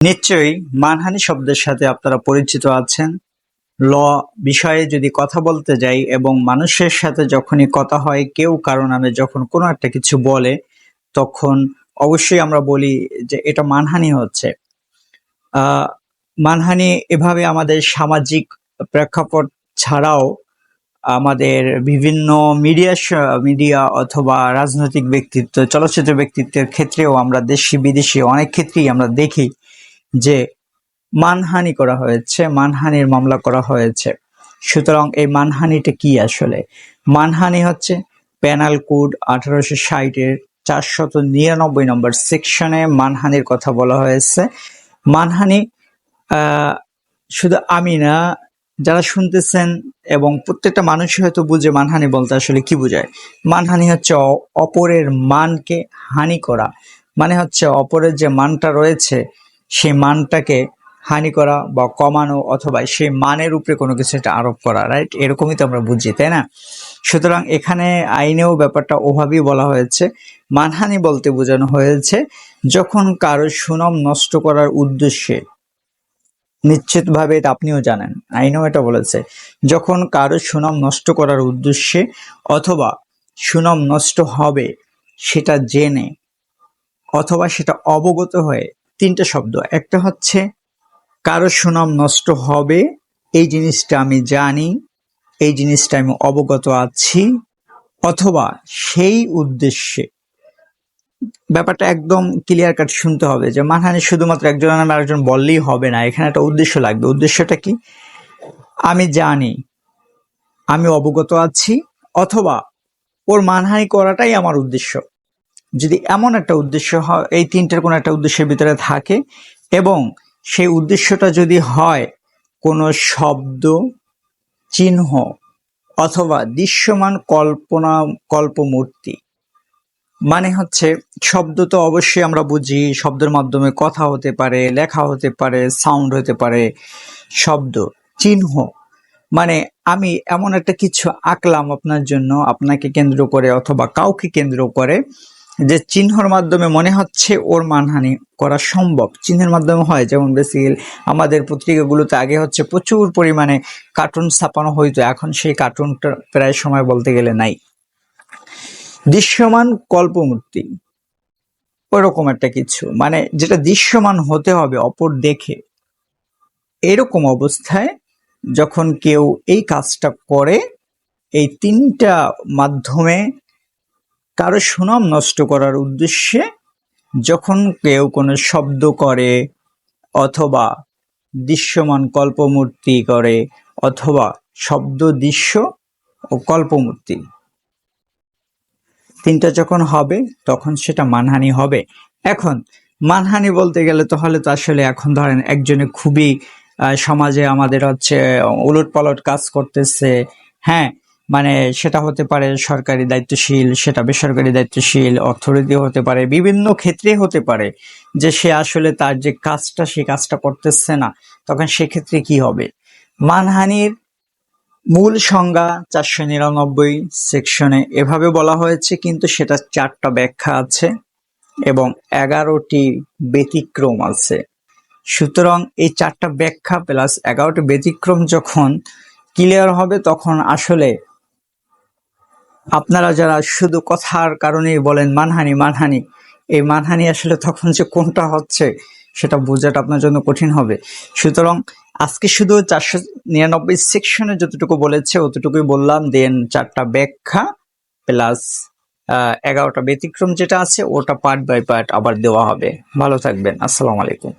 নিশ্চয়ই মানহানি শব্দের সাথে আপনারা পরিচিত আছেন। ল বিষয়ে যদি কথা বলতে যাই এবং মানুষের সাথে যখনই কথা হয়, কেউ কারও নামে যখন কোনো একটা কিছু বলে, তখন অবশ্যই আমরা বলি যে এটা মানহানি হচ্ছে। মানহানি এভাবে আমাদের সামাজিক প্রেক্ষাপট ছাড়াও আমাদের বিভিন্ন মিডিয়া মিডিয়া অথবা রাজনৈতিক ব্যক্তিত্ব, চলচ্চিত্র ব্যক্তিত্বের ক্ষেত্রেও আমরা দেশি বিদেশি অনেক ক্ষেত্রেই আমরা দেখি যে মানহানি করা হয়েছে, মানহানির মামলা করা হয়েছে। সুতরাং এই মানহানিটা কি আসলে? মানহানি হচ্ছে প্যানাল কোড আঠারোশো ষাটের চারশত নিরানব্বই নম্বর সেকশনে মানহানির কথা বলা হয়েছে। মানহানি শুধু আমি না, যারা শুনতেছেন এবং প্রত্যেকটা মানুষ হয়তো বুঝে মানহানি বলতে আসলে কি বোঝায়। মানহানি হচ্ছে অপরের মানকে হানি করা। মানে হচ্ছে অপরের যে মানটা রয়েছে সেই মানটাকে হানি করা বা কমানো অথবা সেই মানের উপরে কোনো কিছু একটা আরোপ করা রাইট এরকমই তো আমরা বুঝি, তাই না? সুতরাং এখানে আইনেও ব্যাপারটা ওভাবেই বলা হয়েছে। মানহানি বলতে বোঝানো হয়েছে, যখন কারও সুনাম নষ্ট করার উদ্দেশ্যে নিশ্চিতভাবে এটা আপনিও জানেন, আইনেও এটা বলেছে, যখন কারও সুনাম নষ্ট করার উদ্দেশ্যে অথবা সুনাম নষ্ট হবে সেটা জেনে অথবা সেটা অবগত হয়ে তিনটা শব্দ। একটা হচ্ছে, কারও সুনাম নষ্ট হবে, এই জিনিসটা আমি জানি, এই জিনিসটা আমি অবগত আছি, অথবা সেই উদ্দেশ্যে। ব্যাপারটা একদম ক্লিয়ার কাট শুনতে হবে যে মানহানি শুধুমাত্র একজনের নামে আরেকজন বললেই হবে না, এখানে একটা উদ্দেশ্য লাগবে। উদ্দেশ্যটা কি? আমি জানি, আমি অবগত আছি, অথবা ওর মানহানি করাটাই আমার উদ্দেশ্য। যদি এমন একটা উদ্দেশ্য হয়, এই তিনটের কোনো একটা উদ্দেশ্যের ভিতরে থাকে এবং সেই উদ্দেশ্যটা যদি হয় কোনো শব্দ, চিহ্ন অথবা দৃশ্যমান কল্পনা, কল্পমূর্তি মানে হচ্ছে শব্দ তো অবশ্যই আমরা বুঝি, শব্দের মাধ্যমে কথা হতে পারে, লেখা হতে পারে সাউন্ড হতে পারে, শব্দ, চিহ্ন মানে আমি এমন একটা কিছু আঁকলাম আপনার জন্য, আপনাকে কেন্দ্র করে অথবা কাউকে কেন্দ্র করে যে চিহ্নর মাধ্যমে মনে হচ্ছে ওর মানহানি করা সম্ভব। চিহ্নের মাধ্যমে হয়, যেমন বেসিক্যালি আমাদের পত্রিকাগুলোতে আগে হচ্ছে প্রচুর পরিমাণে কার্টুন ছাপানো হইতো, এখন সেই কার্টুনটা প্রায় সময় বলতে গেলে নাই। দৃশ্যমান কল্পমূর্তি ওরকম একটা কিছু। মানে যেটা দৃশ্যমান হতে হবে, অপর দেখে। এরকম অবস্থায় যখন কেউ এই কাজটা করে, এই তিনটা মাধ্যমে কারও সুনাম নষ্ট করার উদ্দেশ্যে যখন কেউ কোনো শব্দ করে অথবা দৃশ্যমান কল্পমূর্তি করে অথবা শব্দ, দৃশ্য ও কল্পমূর্তি, তিনটা যখন হবে তখন সেটা মানহানি হবে। এখন মানহানি বলতে গেলে তাহলে তো আসলে এখন ধরেন একজনে খুবই সমাজে আমাদের হচ্ছে উলট পালট কাজ করতেছে হ্যাঁ মানে সেটা হতে পারে সরকারি দায়িত্বশীল, সেটা বেসরকারি দায়িত্বশীল, অর্থনীতি হতে পারে, বিভিন্ন ক্ষেত্রে হতে পারে যে সে আসলে তার যে কাজটা, সে কাজটা করতেছে না, তখন সেক্ষেত্রে কি হবে? মানহানির মূল সংজ্ঞা চারশো নিরানব্বই সেকশনে এভাবে বলা হয়েছে, কিন্তু সেটা চারটা ব্যাখ্যা আছে এবং এগারোটি ব্যতিক্রম আছে। সুতরাং এই চারটা ব্যাখ্যা প্লাস এগারোটি ব্যতিক্রম যখন ক্লিয়ার হবে, তখন আসলে আপনারা যারা শুধু কথার কারণেই বলেন, মানহানি মানহানি, এই মানহানি আসলে তখন যে কোনটা হচ্ছে, সেটা বোঝাটা আপনার জন্য কঠিন হবে। সুতরাং আজকে শুধু চারশো নিরানব্বই সেকশনে যতটুকু বলেছে, অতটুকুই বললাম। দেন চারটা ব্যাখ্যা প্লাস এগারোটা ব্যতিক্রম যেটা আছে, ওটা পার্ট বাই পার্ট আবার দেওয়া হবে। ভালো থাকবেন। আসসালামু আলাইকুম।